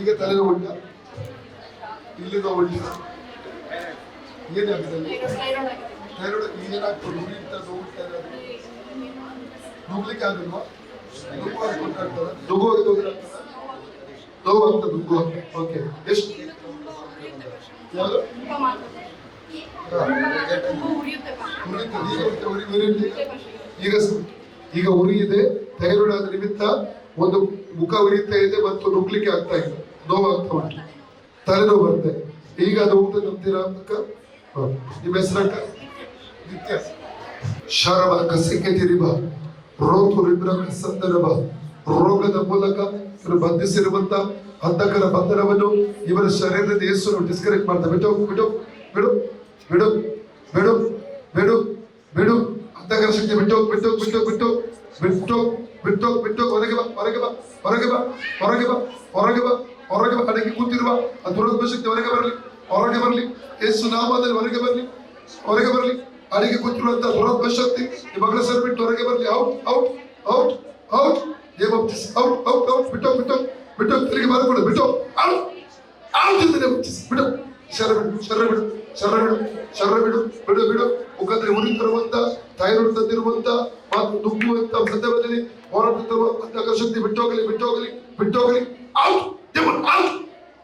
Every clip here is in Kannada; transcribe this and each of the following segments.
ಈಗ ತಲೆನೋವು ಉಂಟ? ಇಲ್ಲಿ ನೋವು ಉಂಟಾ ಏನಾಗಿದೆ ಏನಾಗ್ತದೆ? ನುಗ್ಲಿಕ್ಕೆ ಆಗಲ್ವಾ? ನುಗ್ಗು ಓಕೆ ಎಷ್ಟು. ಈಗ. ಈಗ ಸ- ಈಗ ಉರಿ ಇದೆ ಥೈರಾಯ್ಡ್ ಆದ ನಿಮಿತ್ತ ಒಂದು ಮುಖ ಉರಿತಾ ಇದೆ ಮತ್ತು ನುಗ್ಲಿಕ್ಕೆ ಆಗ್ತಾ ಇದೆ. ನೋವಾಗ್ತಾ ಉಂಟು. ತಲೆನೋವು ಬರುತ್ತೆ. ಈಗ ಅದು ಹೋಗ್ತದೆ ನಂಬ್ತೀರಾ ಅಕ್ಕ ನಿಮ್ಮ ಹೆಸರಕ್ಕ ನಿತ್ಯ. ಶರವ ಕಸಕ್ಕೆ ತಿರಿಬ ರೋತು ರಿಬ್ರ ಸಂದರ್ಭ ರೋಗದ ಮೂಲಕ ಇವರು ಬಂಧಿಸಿರುವಂತ ಅಂಧಕರ ಬಂಧನವನ್ನು ಇವರ ಶರೀರದ ಹೆಸರು ಡಿಸ್ಕನೆಕ್ಟ್ ಮಾಡ್ತಾ ಬಿಡು ಬಿಡು ಬಿಡು ಬಿಡು ಬಿಡು ಬಿಡು ಬಿಡು. ಅಂಧಕರ ಶಕ್ತಿ ಬಿಟ್ಟು ಬಿಟ್ಟು ಬಿಟ್ಟು ಬಿಟ್ಟು ಬಿಟ್ಟು. ಬಿಟ್ಟು ಬಿಟ್ಟು ಹೊರಗೆ ಬಾ ಹೊರಗೆ ಬಾ ಹೊರಗೆ ಬಾ ಹೊರಗೆ ಬಾ ಹೊರಗೆ ಬಾ ಹೊರಗೆ ಬಾ ಅಡಗಿ ಕೂತಿರುವ ಆ ದುರದೃಷ್ಟಕ್ಕೆ ಹೊರಗೆ ಬರಲಿ ಹೊರಗೆ ಬರಲಿ ಯೇಸು ನಾಮದಲ್ಲಿ ಹೊರಗೆ ಬರಲಿ ಹೊರಗೆ ಬರಲಿ ಅಡಿಗೆ ಕೂತಿರುವಂತ ದುರಾತ್ಮ ಶಕ್ತಿ ಮಗಳ ಸರ್ ಬಿಟ್ಟು ಹೊರಗೆ ಬರಲಿ out out out out name out out out ಬಿಟ್ಟು ಬಿಟ್ಟು ಬಿಟ್ಟು ತಿರುಗಿ ಬರಬಿಡು ಬಿಟ್ಟು ಔಟ್ ಔಟ್ ಇನ್ ಬಿಡು ಶರ ಬಿಡು ಶರ ಬಿಡು ಶರ ಬಿಡು ಶರ ಬಿಡು ಬಿಡು ಬಿಡು ಮುಖದಲ್ಲಿ ಉರಿತಿರುವಂತ ಥೈರಾಯ್ಡ್ ತಂದಿರುವಂತ ಮತ್ತು ನುಗ್ಗುವಂತ ಸಂದರ್ಭದಲ್ಲಿ ಹೋರಾಡುತ್ತಿರುವ ಶಕ್ತಿ ಬಿಟ್ಟೋಗಲಿ ಬಿಟ್ಟೋಗಲಿ ಬಿಟ್ಟೋಗಲಿ out demon out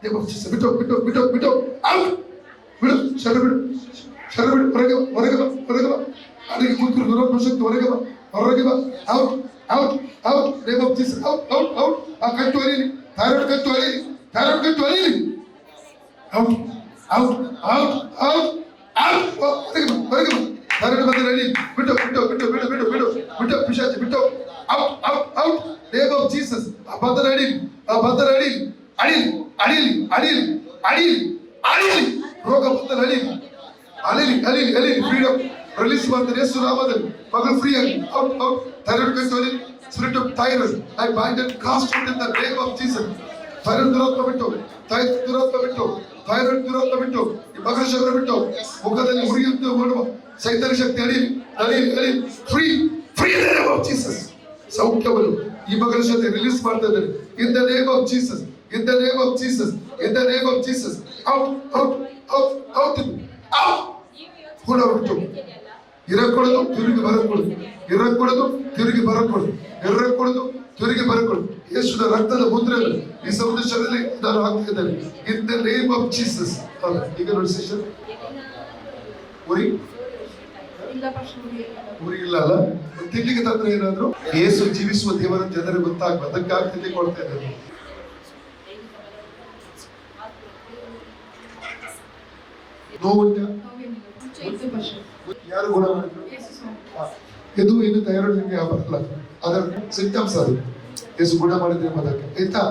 name of Jesus ಬಿಟ್ಟು ಬಿಟ್ಟು ಬಿಟ್ಟು ಬಿಟ್ಟು ಔಟ್ ಬಿಡು ಶರ ಬಿಡು ಶರ ಬಿಡು ಹೊರಗೆ ಬಾ, ಹೊರಗೆ ಬಾ ಹೊರಗೆ ಬಾ ಅಲ್ಲಿಗೆ ಕೂತಿರು ದುರಾತ್ಮ ಶಕ್ತಿ ಹೊರಗೆ ಬಾ ಹೊರಗೆ ಬಾ out out out name of Jesus out out out ಆ ಕಟ್ಟು ಅರಿಯಲಿ ಥೈರಾಯ್ಡ್ ಕಟ್ಟು ಅರಿಯಲಿ ಥೈರಾಯ್ಡ್ ಕಟ್ಟು ಅರಿಯಲಿ out out out out out ಹೊರಗೆ ಬಾ ಹೊರಗೆ ಬಾ ಥೈರಾಯ್ಡ್ ಬಂದ ಅರಿಯಲಿ ಬಿಟ್ಟು ಬಿಟ್ಟು ಬಿಟ್ಟು ಬಿಡು ಬಿಡು ಬಿಡು ಬಿಟ್ಟು ಪಿಶಾಚಿ ಬಿಟ್ಟು ಔಟ್ ಔಟ್ ಔಟ್ ಜೀಸಸ್ ಅಭದ್ರ ಬಂಧನ ಅಭದ್ರ ಅಡಿಲಿ ಅಡಿಲಿ ಅಡಿಲಿ ಅಡಿಲಿ ಅಡಿಲಿ ಅಡಿಲಿ ರೋಗ ಬಂಧನ ಅಡಿಲಿ ಅಲಿಲಿ ಅಲಿಲಿ ಅಲಿಲಿ ಫ್ರೀಡಮ್ ರಿಲೀಸ್ ಮಾಡ್ತಾರೆ ಯೇಸು ನಾಮದಲ್ಲಿ ಮಗಳು ಫ್ರೀ ಆಗಿ out out thyroid control spirit of thyroid I bind and cast in the name of Jesus thyroid ದುರಾತ್ಮ ಬಿಟ್ಟು ಥೈರಾಯ್ಡ್ ದುರಾತ್ಮ ಬಿಟ್ಟು ಥೈರಾಯ್ಡ್ ದುರಾತ್ಮ ಬಿಟ್ಟು ಈ ಮಗಳ ಶರೀರ ಬಿಟ್ಟು ಮುಖದಲ್ಲಿ ಉರಿಯುತ್ತೆ ಮಾಡುವ ಸೈತಾನ ಶಕ್ತಿ ಅಡಿಲಿ ಅಲಿಲಿ ಅಲಿಲಿ free free name of Jesus ಸೌಖ್ಯವನ್ನು ಈ ಮಗಳ ಜೊತೆ ರಿಲೀಸ್ ಮಾಡ್ತಾ ಇದ್ದಾರೆ. In the name of Jesus in the name of Jesus in the name of Jesus out out out out out ಕೂಡ ಇರಕೊಡದು, ತಿರುಗಿ ಬರಕೊಡದು. ಇರಕೊಡದು, ತಿರುಗಿ ಬರಕೊಡದು. ಇರಕೊಡದು, ತಿರುಗಿ ಬರಕೊಡದು. ಯೇಸುದ ರಕ್ತದ ಮುದ್ರೆ ಈ ಸಂದೇಶದಲ್ಲಿ ನಾನು ಹಾಕ್ತಿದ್ದೇನೆ in the name of Jesus ಈಗ ನೋಡಿ ಸಿಸ್ಟರ್ ಉರಿ ಉರಿ ಇಲ್ಲ. ಅಲ್ಲ? ತಿನ್ಲಿಕ್ಕೆ ತಂದ್ರೆ ಏನಾದ್ರು? ಯೇಸು ಜೀವಿಸುವ ದೇವರ ಜನರಿಗೆ ಗೊತ್ತಾಗ್ಬೇಕು ಅದಕ್ಕಾಗಿ ತಿನ್ಲಿಕ್ಕೆ ಕೊಡ್ತಾ ಇದ್ದಾರೆ ನೋವುಂಟಾ ಯಾರು ಗುಣ ಇದು ಇನ್ನು ನಿಮಗೆ ಬರಲ್ಲ ಅದರ ಸಿಂಟಮ್ಸ್ ಅದು. ಎಷ್ಟು ಗುಣ ಮಾಡಿದ್ರೆ ಅದಕ್ಕೆ ಆಯ್ತಾ